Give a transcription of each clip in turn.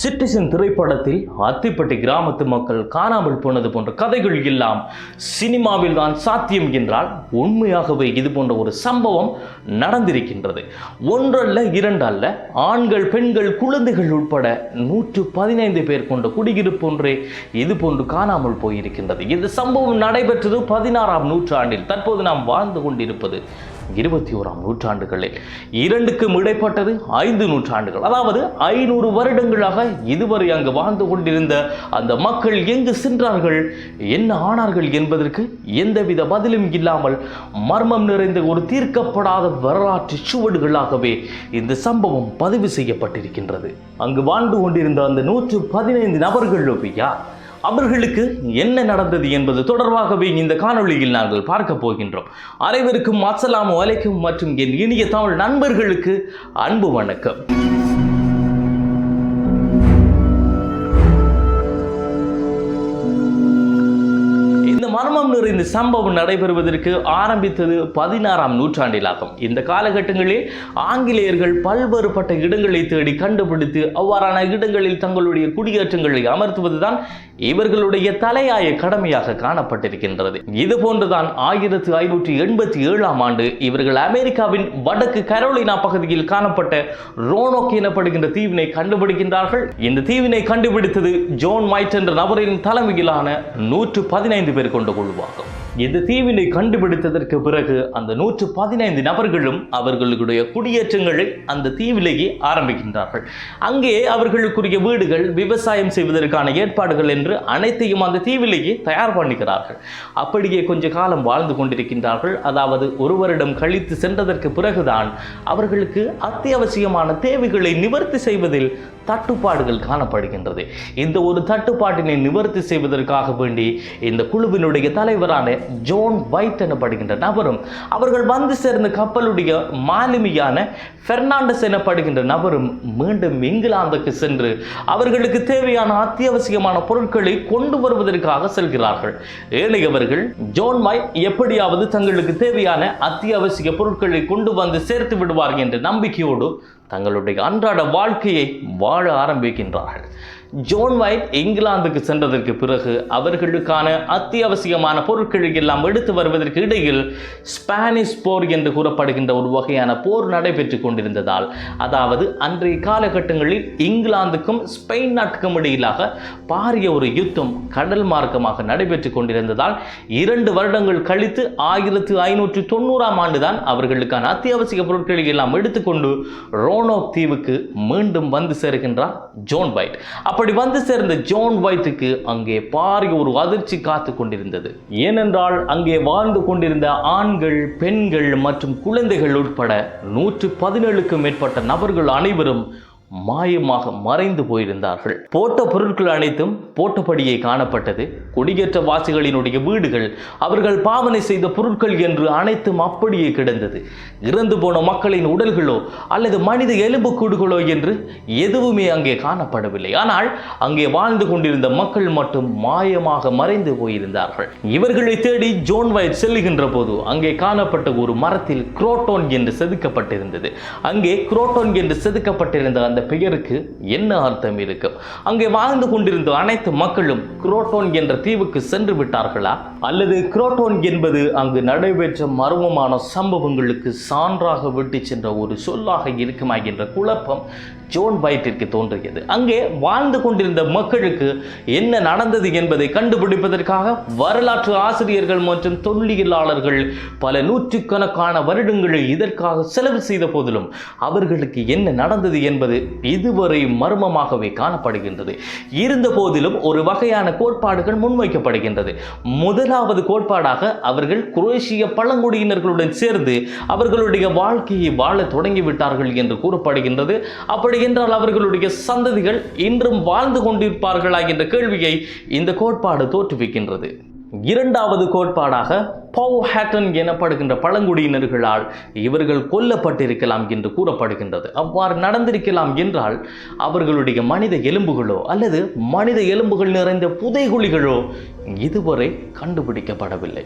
Citizen திரைப்படத்தில் அத்திப்பட்டி கிராமத்து மக்கள் காணாமல் போனது போன்ற கதைகள் எல்லாம் சினிமாவில் தான் சாத்தியம் என்றால் உண்மையாகவே இது போன்ற ஒரு சம்பவம் நடந்திருக்கின்றது. ஒன்றல்ல இரண்டல்ல ஆண்கள் பெண்கள் குழந்தைகள் உட்பட நூற்று பதினைந்து பேர் கொண்ட குடியிருப்பு ஒன்றே இது போன்று காணாமல் போயிருக்கின்றது. இந்த சம்பவம் நடைபெற்றது பதினாறாம் நூற்றாண்டில். தற்போது நாம் வாழ்ந்து கொண்டிருப்பது இருபத்தி ஓராம் நூற்றாண்டுகளில் இரண்டுக்கும் இடைப்பட்டது ஐந்து நூற்றாண்டுகள். அதாவது ஐநூறு வருடங்களாக இதுவரை அங்கு வாழ்ந்து கொண்டிருந்த அந்த மக்கள் எங்கு சென்றார்கள் என்ன ஆனார்கள் என்பதற்கு எந்தவித பதிலும் இல்லாமல் மர்மம் நிறைந்த ஒரு தீர்க்கப்படாத வரலாற்று சுவடுகளாகவே இந்த சம்பவம் பதிவு செய்யப்பட்டிருக்கின்றது. அங்கு வாழ்ந்து கொண்டிருந்த அந்த நூற்று பதினைந்து நபர்கள் யார் அவர்களுக்கு என்ன நடந்தது என்பது தொடர்பாகவே இந்த காணொளியில் நாங்கள் பார்க்க போகின்றோம். அனைவருக்கும் அஸ்ஸலாமு அலைக்கும் மற்றும் என் இனிய தமிழ் நண்பர்களுக்கு அன்பு வணக்கம். இந்த சம்பவம் நடைபெறுவதற்கு ஆரம்பித்தது பதினாறாம் நூற்றாண்டிலாகும். இந்த காலகட்டங்களில் ஆங்கிலேயர்கள் பல்வேறுபட்ட இடங்களை தேடி கண்டுபிடித்து அவ்வாறான இடங்களில் தங்களுடைய குடியேற்றங்களை அமர்த்துவதுதான் இவர்களுடைய தலையாய கடமையாக காணப்பட்டிருக்கின்றது. இது போன்றுதான் ஆயிரத்தி ஐநூற்றி எண்பத்தி ஏழாம் ஆண்டு இவர்கள் அமெரிக்காவின் வடக்கு கரோலினா பகுதியில் காணப்பட்ட ரோனோக் எனப்படுகின்ற தீவினை கண்டுபிடிக்கின்றார்கள். இந்த தீவினை கண்டுபிடித்தது ஜோன் மைட் என்ற நபரின் தலைமையிலான நூற்று பதினைந்து பேர் கொண்ட குழுவாகும் இந்த தீவினை கண்டுபிடித்ததற்கு பிறகு அந்த நூற்று பதினைந்து நபர்களும் அவர்களுடைய குடியேற்றங்களை அந்த தீவிலேயே ஆரம்பிக்கின்றார்கள். அங்கே அவர்களுக்குரிய வீடுகள் விவசாயம் செய்வதற்கான ஏற்பாடுகள் என்று அனைத்தையும் அந்த தீவிலேயே தயார் பண்ணுகிறார்கள் அப்படியே கொஞ்ச காலம் வாழ்ந்து கொண்டிருக்கின்றார்கள். அதாவது ஒரு வருடம் கழித்து சென்றதற்கு பிறகுதான் அவர்களுக்கு அத்தியாவசியமான தேவைகளை நிவர்த்தி செய்வதில் தட்டுப்பாடுகள் காணப்படுகின்றது. இந்த ஒரு தட்டுப்பாட்டினை நிவர்த்தி செய்வதற்காக வேண்டி இந்த குழுவினுடைய தலைவரான ஜோன் வைட் எனப்படுகின்ற நபரும் அவர்கள் வந்து சேர்ந்த கப்பலுடைய மாலுமியான பெர்னாண்டஸ் எனப்படுகின்ற நபரும் மீண்டும் இங்கிலாந்துக்கு சென்று அவர்களுக்கு தேவையான அத்தியாவசியமான பொருட்களை கொண்டு வருவதற்காக செல்கிறார்கள். ஏனையவர்கள் ஜோன் வைட் எப்படியாவது தங்களுக்கு தேவையான அத்தியாவசிய பொருட்களை கொண்டு வந்து சேர்த்து விடுவார் என்ற நம்பிக்கையோடு தங்களுடைய அன்றாட வாழ்க்கையை வாழ ஆரம்பிக்கின்றார்கள். ஜோன் வைட் இங்கிலாந்துக்கு சென்றதற்கு பிறகு அவர்களுக்கான அத்தியாவசியமான பொருட்களை எல்லாம் எடுத்து வருவதற்கு இடையில் ஸ்பானிஷ் போர் என்று கூறப்படுகின்ற ஒரு வகையான போர் நடைபெற்று கொண்டிருந்ததால் அதாவது அன்றைய காலகட்டங்களில் இங்கிலாந்துக்கும் ஸ்பெயின் நாட்டுக்கும் இடையிலாக பாரிய ஒரு யுத்தம் கடல் மார்க்கமாக நடைபெற்று கொண்டிருந்ததால் இரண்டு வருடங்கள் கழித்து ஆயிரத்து ஐநூற்று தொண்ணூறாம் ஆண்டுதான் அவர்களுக்கான அத்தியாவசிய பொருட்களை எல்லாம் எடுத்துக்கொண்டு ரோனோக் தீவுக்கு மீண்டும் வந்து சேர்கின்றார் ஜோன் வைட். அப்படி வந்து சேர்ந்த ஜோன் வைத்துக்கு அங்கே பாரிய ஒரு அதிர்ச்சி காத்து கொண்டிருந்தது. ஏனென்றால் அங்கே வாழ்ந்து கொண்டிருந்த ஆண்கள் பெண்கள் மற்றும் குழந்தைகள் உட்பட நூற்று பதினேழுக்கும் மேற்பட்ட நபர்கள் அனைவரும் மாயமாக மறைந்து போயிருந்தார்கள். போட்ட பொருட்கள் அனைத்தும் போட்டபடியே காணப்பட்டது. குடியேற்ற வாசிகளினுடைய வீடுகள் அவர்கள் பாவனை செய்த பொருட்கள் என்று அனைத்தும் அப்படியே கிடந்தது. இறந்து போன மக்களின் உடல்களோ அல்லது மனித எலும்புக்கூடுகளோ என்று எதுவுமே அங்கே காணப்படவில்லை. ஆனால் அங்கே வாழ்ந்து கொண்டிருந்த மக்கள் மட்டும் மாயமாக மறைந்து போயிருந்தார்கள். இவர்களை தேடி ஜோன் வைட் செல்லுகின்ற போது அங்கே காணப்பட்ட ஒரு மரத்தில் குரோட்டோன் என்று செதுக்கப்பட்டிருந்தது. அங்கே குரோட்டோன் என்று செதுக்கப்பட்டிருந்த அந்த பெயருக்கு என்ன அர்த்தம் இருக்கும் அங்கே வாழ்ந்து கொண்டிருந்த அனைத்து மக்களும் குரோட்டோன் என்ற தீவுக்கு சென்று விட்டார்களா? அல்லது குரோட்டோன் என்பது அங்கு நடைபெற்ற மர்மமான சம்பவங்களுக்கு சான்றாக விட்டு சென்ற ஒரு சொல்லாக இருக்குமா என்ற குழப்பம் ஜோன் வயிற்றிற்கு தோன்றியது. அங்கே வாழ்ந்து கொண்டிருந்த மக்களுக்கு என்ன நடந்தது என்பதை கண்டுபிடிப்பதற்காக வரலாற்று ஆசிரியர்கள் மற்றும் தொல்லியலாளர்கள் பல நூற்றுக்கணக்கான வருடங்களை இதற்காக செலவு செய்த போதிலும் அவர்களுக்கு என்ன நடந்தது என்பது இதுவரை மர்மமாகவே காணப்படுகின்றது. இருந்த போதிலும் ஒரு வகையான கோட்பாடுகள் முன்வைக்கப்படுகின்றது. முதலாவது கோட்பாடாக அவர்கள் குரோஷிய பழங்குடியினர்களுடன் சேர்ந்து அவர்களுடைய வாழ்க்கையை வாழ தொடங்கிவிட்டார்கள் என்று கூறப்படுகின்றது. அப்படி என்றால் அவர்களுடைய சந்ததிகள் இன்றும் வாழ்ந்து கொண்டிருப்பார்களா என்ற கேள்வியை இந்த கோட்பாடு தோற்றுவிக்கின்றது. இரண்டாவது கோட்பாடாக பவ் ஹேட்டன் எனப்படுகின்ற பழங்குடியினர்களால் இவர்கள் கொல்லப்பட்டிருக்கலாம் என்று கூறப்படுகின்றது. அவ்வாறு நடந்திருக்கலாம் என்றால் அவர்களுடைய மனித எலும்புகளோ அல்லது மனித எலும்புகள் நிறைந்த புதைகுழிகளோ இதுவரை கண்டுபிடிக்கப்படவில்லை.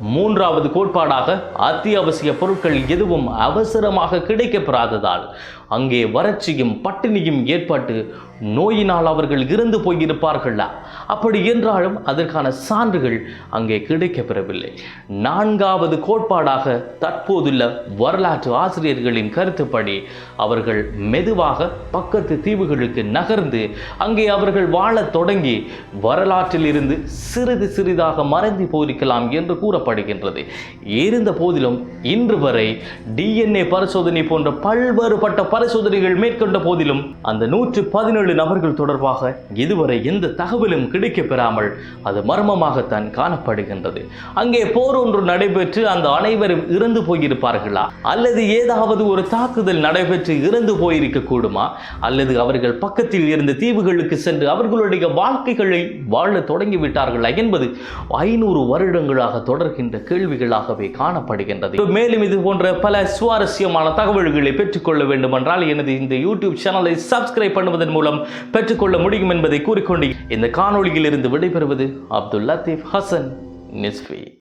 மூன்றாவது கோட்பாடாக அத்தியாவசிய பொருட்கள் எதுவும் அவசரமாக கிடைக்கப்பெறாததால் அங்கே வறட்சியும் பட்டினியும் ஏற்பட்டு நோயினால் அவர்கள் இறந்து போயிருப்பார்களா? அப்படி என்றாலும் அதற்கான சான்றுகள் அங்கே கிடைக்கப்பெறவில்லை. நான்காவது கோட்பாடாக தற்போதுள்ள வரலாற்று ஆசிரியர்களின் கருத்துப்படி அவர்கள் மெதுவாக பக்கத்து தீவுகளுக்கு நகர்ந்து அங்கே அவர்கள் வாழத் தொடங்கி வரலாற்றில் இருந்து சிறிது சிறிதாக மறைந்து போயிருக்கலாம் என்று கூறப்படுகின்றது. இருந்த போதிலும் இன்று வரை டிஎன்ஏ பரிசோதனை போன்ற பல்வேறுபட்ட பரிசோதனைகள் மேற்கொண்ட போதிலும் அந்த நூற்று பதினேழு நபர்கள் தொடர்பாக இதுவரை எந்த தகவலும் கிடைக்க பெறாமல் அது மர்மமாகத்தான் காணப்படுகின்றது. அங்கே போர் ஒன்று நடைபெற்று அந்த அனைவரும் இறந்து போயிருப்பார்களா? அல்லது ஏதாவது ஒரு தாக்குதல் நடைபெற்று இறந்து போயிருக்க கூடுமா அல்லது அவர்கள் பக்கத்தில் இருந்த தீவுகளுக்கு சென்று அவர்களுடைய வாழ்க்கைகளை வாழ தொடங்கி விட்டார்களா என்பது ஐநூறு வருடங்களாக தொடர்கின்ற கேள்விகளாகவே காணப்படுகின்றது. மேலும் இது போன்ற பல சுவாரஸ்யமான தகவல்களை பெற்றுக்கொள்ள என்றால் எனது இந்த யூடியூப் சேனலை சப்ஸ்கிரைப் பண்ணுவதன் மூலம் பெற்றுக்கொள்ள முடியும் என்பதை கூறிக்கொண்டு இந்த காணொளியில் இருந்து விடைபெறுவது அப்துல் லத்தீப் ஹசன் நிஸ்ஃபி